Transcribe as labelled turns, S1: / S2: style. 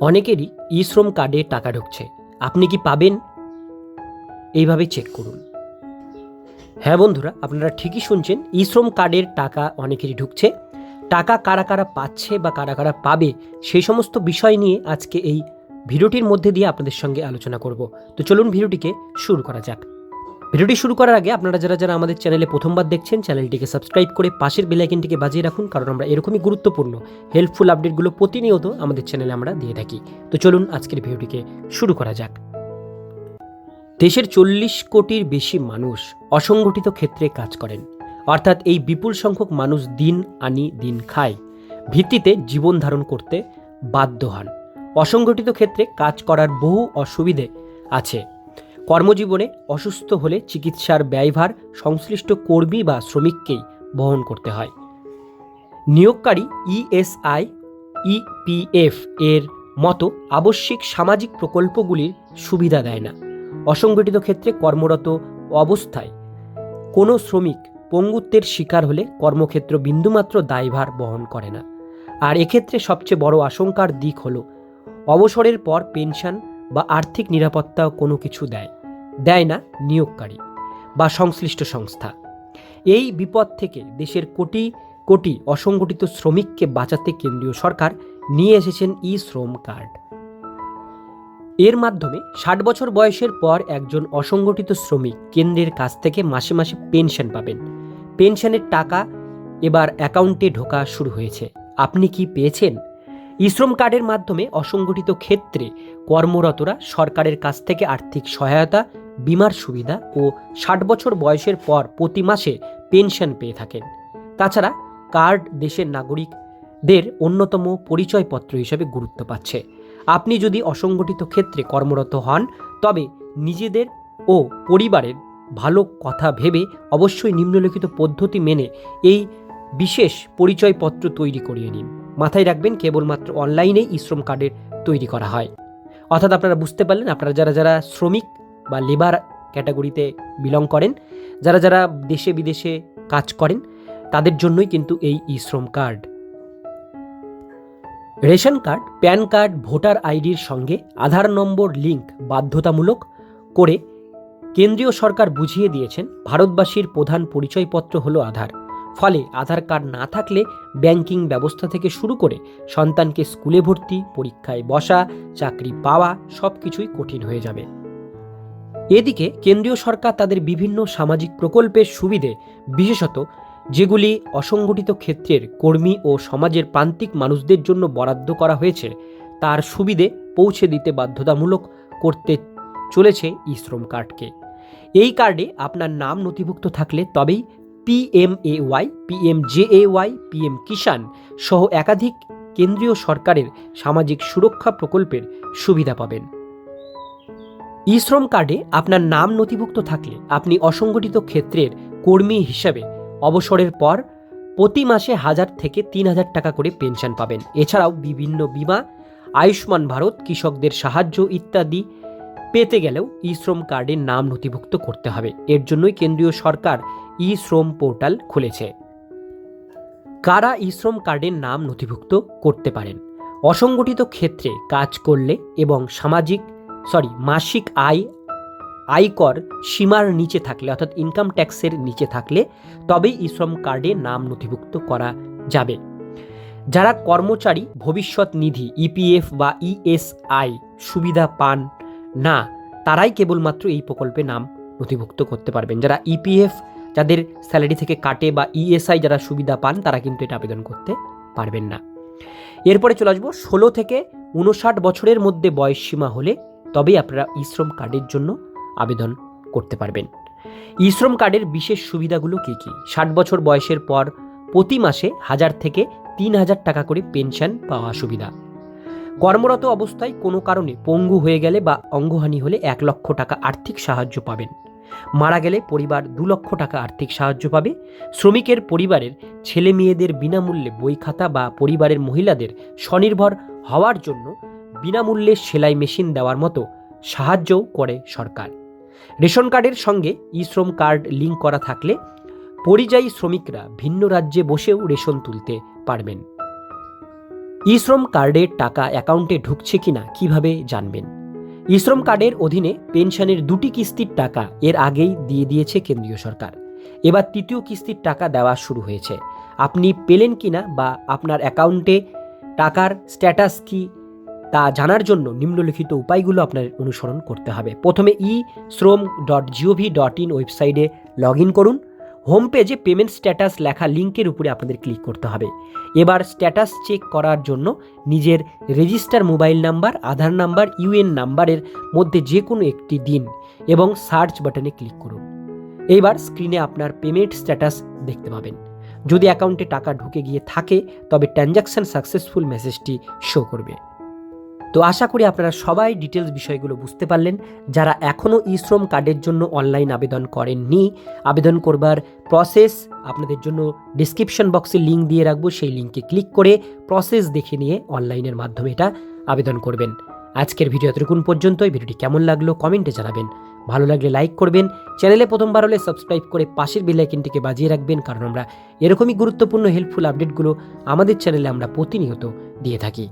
S1: অনেকেরই ই শ্রম কার্ডে টাকা ঢুকছে। আপনি কি পাবেন? এইভাবে চেক করুন। হ্যাঁ বন্ধুরা, আপনারা ঠিকই শুনছেন, ই শ্রম কার্ডের টাকা অনেকেরই ঢুকছে। টাকা কারা কারা পাচ্ছে বা কারা কারা পাবে, সেই সমস্ত বিষয় নিয়ে আজকে এই ভিডিওটির মধ্যে দিয়ে আপনাদের সঙ্গে আলোচনা করব। তো চলুন ভিডিওটিকে শুরু করা যাক। ভিডিওটি শুরু করার আগে আপনারা যারা যারা আমাদের চ্যানেলে প্রথমবার দেখছেন, চ্যানেলটিকে সাবস্ক্রাইব করে পাশের বেলাইকনটিকে বাজিয়ে রাখুন, কারণ আমরা এরকমই গুরুত্বপূর্ণ হেল্পফুল আপডেটগুলো প্রতিনিয়ত আমাদের চ্যানেলে আমরা দিয়ে থাকি। তো চলুন আজকের ভিডিওটিকে শুরু করা যাক। দেশের চল্লিশ কোটির বেশি মানুষ অসংগঠিত ক্ষেত্রে কাজ করেন। অর্থাৎ এই বিপুল সংখ্যক মানুষ দিন আনি দিন খায়। ভিত্তিতে জীবন ধারণ করতে বাধ্য হন। অসংগঠিত ক্ষেত্রে কাজ করার বহু অসুবিধে আছে। কর্মজীবনে অসুস্থ হলে চিকিৎসার ব্যয়ভার সংশ্লিষ্ট কর্মী বা শ্রমিককেই বহন করতে হয়। নিয়োগকারী ইএসআই ইপিএফ এর মতো আবশ্যিক সামাজিক প্রকল্পগুলির সুবিধা দেয় না। অসংগঠিত ক্ষেত্রে কর্মরত অবস্থায় কোনো শ্রমিক পঙ্গুত্বের শিকার হলে কর্মক্ষেত্র বিন্দুমাত্র দায়ভার বহন করে না। আর এক্ষেত্রে সবচেয়ে বড় আশঙ্কার দিক হল, অবসরের পর পেনশন বা আর্থিক নিরাপত্তা কোনো কিছু দেয় দেয় না নিয়োগকারী বা সংশ্লিষ্ট সংস্থা। এই বিপদ থেকে দেশের কোটি কোটি অসংগঠিত শ্রমিককে বাঁচাতে কেন্দ্রীয় সরকার নিয়ে এসেছেন ই শ্রম কার্ড। এর মাধ্যমে ষাট বছর বয়সের পর একজন অসংগঠিত শ্রমিক কেন্দ্রের কাছ থেকে মাসে মাসে পেনশন পাবেন। পেনশনের টাকা এবার অ্যাকাউন্টে ঢোকা শুরু হয়েছে। আপনি কি পেয়েছেন? ইশ্রম কার্ডের মাধ্যমে অসংগঠিত ক্ষেত্রে কর্মরতরা সরকারের কাছ থেকে আর্থিক সহায়তা, বিমার সুবিধা ও ষাট বছর বয়সের পর প্রতি মাসে পেনশন পেয়ে থাকেন। তাছাড়া কার্ড দেশের নাগরিকদের অন্যতম পরিচয়পত্র হিসেবে গুরুত্ব পাচ্ছে। আপনি যদি অসংগঠিত ক্ষেত্রে কর্মরত হন, তবে নিজেদের ও পরিবারের ভালো কথা ভেবে অবশ্যই নিম্নলিখিত পদ্ধতি মেনে এই বিশেষ পরিচয়পত্র তৈরি করিয়ে নিন। মাথায় রাখবেন কেবলমাত্র অনলাইনেই ইশ্রম কার্ডের তৈরি করা হয়। অর্থাৎ আপনারা বুঝতে পারলেন, আপনারা যারা যারা শ্রমিক বা লেবার ক্যাটাগরিতে বিলং করেন, যারা যারা দেশে বিদেশে কাজ করেন, তাদের জন্যই কিন্তু এই e Shram card. Ration card, PAN card, voter আইডির সঙ্গে আধার নম্বর লিঙ্ক বাধ্যতামূলক করে কেন্দ্রীয় সরকার বুঝিয়ে দিয়েছেন, ভারতবাসীর প্রধান পরিচয়পত্র হলো আধার। ফলে আধার কার্ড না থাকলে ব্যাংকিং ব্যবস্থা থেকে শুরু করে সন্তানকে স্কুলে ভর্তি, পরীক্ষায় বসা, চাকরি পাওয়া সব কিছুই কঠিন হয়ে যাবে। এদিকে কেন্দ্রীয় সরকার তাদের বিভিন্ন সামাজিক প্রকল্পের সুবিধে, বিশেষত যেগুলি অসংগঠিত ক্ষেত্রের কর্মী ও সমাজের প্রান্তিক মানুষদের জন্য বরাদ্দ করা হয়েছে, তার সুবিধে পৌঁছে দিতে বাধ্যতামূলক করতে চলেছে ই শ্রম কার্ডকে। এই কার্ডে আপনার নাম নথিভুক্ত থাকলে তবেই পিএমএওয়াই পিএমজেএওয়াই পিএম কিষাণ সহ একাধিক কেন্দ্রীয় সরকারের সামাজিক সুরক্ষা প্রকল্পের সুবিধা পাবেন। ই শ্রম কার্ডে আপনার নাম নথিভুক্ত থাকলে আপনি অসংগঠিত ক্ষেত্রের কর্মী হিসাবে অবসরের পর প্রতি মাসে হাজার থেকে তিন হাজার টাকা করে পেনশন পাবেন। এছাড়াও বিভিন্ন বিমা, আয়ুষ্মান ভারত, কৃষকদের সাহায্য ইত্যাদি পেতে গেলেও ই শ্রম কার্ডের নাম নথিভুক্ত করতে হবে। এর জন্যই কেন্দ্রীয় সরকার ই শ্রম পোর্টাল খুলেছে। কারা ই শ্রম কার্ডের নাম নথিভুক্ত করতে পারেন? অসংগঠিত ক্ষেত্রে কাজ করলে এবং সামাজিক সরি মাসিক আয়, আয়কর সীমার নিচে থাকলে, অর্থাৎ ইনকাম ট্যাক্সের নিচে থাকলে তবেই ই শ্রম কার্ডে নাম নথিভুক্ত করা যাবে। যারা কর্মচারী, ভবিষ্যৎ নিধি ইপিএফ বা ইএসআই সুবিধা পান না, তারাই কেবলমাত্র এই প্রকল্পে নাম নথিভুক্ত করতে পারবেন। যারা ইপিএফ যাদের স্যালারি থেকে কাটে বা ইএসআই যারা সুবিধা পান, তারা কিন্তু এটা আবেদন করতে পারবেন না। এরপরে চলে আসব, ষোলো থেকে উনষাট বছরের মধ্যে বয়স সীমা হলে তবেই আপনারা ইশ্রম কার্ডের জন্য আবেদন করতে পারবেন। ইশ্রম কার্ডের বিশেষ সুবিধাগুলো কী কী? ষাট বছর বয়সের পর প্রতি মাসে হাজার থেকে তিন হাজার টাকা করে পেনশন পাওয়া সুবিধা। কর্মরত অবস্থায় কোনো কারণে পঙ্গু হয়ে গেলে বা অঙ্গহানি হলে এক লক্ষ টাকা আর্থিক সাহায্য পাবেন। মারা গেলে পরিবার দু লক্ষ টাকা আর্থিক সাহায্য পাবে। শ্রমিকের পরিবারের ছেলে মেয়েদের বিনামূল্যে বই খাতা বা পরিবারের মহিলাদের স্বনির্ভর হওয়ার জন্য বিনামূল্যে সেলাই মেশিন দেওয়ার মতো সাহায্যও করে সরকার। রেশন কার্ডের সঙ্গে ই শ্রম কার্ড লিঙ্ক করা থাকলে পরিযায়ী শ্রমিকরা ভিন্ন রাজ্যে বসেও রেশন তুলতে পারবেন। ই শ্রম কার্ডের টাকা অ্যাকাউন্টে ঢুকছে কিনা কীভাবে জানবেন? ই শ্রম কার্ডের অধীনে পেনশনের দুটি কিস্তির টাকা এর আগেই দিয়ে দিয়েছে কেন্দ্রীয় সরকার। এবার তৃতীয় কিস্তির টাকা দেওয়া শুরু হয়েছে। আপনি পেলেন কিনা বা আপনার অ্যাকাউন্টে টাকার স্ট্যাটাস কি তা জানার জন্য নিম্নলিখিত উপায়গুলো আপনার অনুসরণ করতে হবে। প্রথমে e Shram dot GOV dot in ওয়েবসাইটে লগ ইন করুন। হোম পেজে পেমেন্ট স্ট্যাটাস লেখা লিঙ্কের উপরে আপনাদের ক্লিক করতে হবে। এবার স্ট্যাটাস চেক করার জন্য নিজের register mobile number, Aadhaar number, U নাম্বারের মধ্যে যে কোনো একটি দিন এবং সার্চ বাটনে ক্লিক করুন। এইবার স্ক্রিনে আপনার পেমেন্ট স্ট্যাটাস দেখতে পাবেন। যদি অ্যাকাউন্টে টাকা ঢুকে গিয়ে থাকে, তবে ট্রানজ্যাকশন সাকসেসফুল মেসেজটি শো করবে। তো আশা করি আপনারা সবাই ডিটেলস বিষয়গুলো বুঝতে পারলেন। যারা এখনও ই শ্রম কার্ডের জন্য অনলাইন আবেদন করেননি, আবেদন করবার প্রসেস আপনাদের জন্য ডিসক্রিপশন বক্সে লিঙ্ক দিয়ে রাখব। সেই লিঙ্কে ক্লিক করে প্রসেস দেখে নিয়ে অনলাইনের মাধ্যমে এটা আবেদন করবেন। আজকের ভিডিও এতটুকুন পর্যন্ত এই ভিডিওটি কেমন লাগল কমেন্টে জানাবেন। ভালো লাগলে লাইক করবেন। চ্যানেলে প্রথমবার হলে সাবস্ক্রাইব করে পাশের বেল আইকনটিকে বাজিয়ে রাখবেন। কারণ আমরা এরকমই গুরুত্বপূর্ণ হেল্পফুল আপডেটগুলো আমাদের চ্যানেলে আমরা প্রতিনিয়ত দিয়ে থাকি।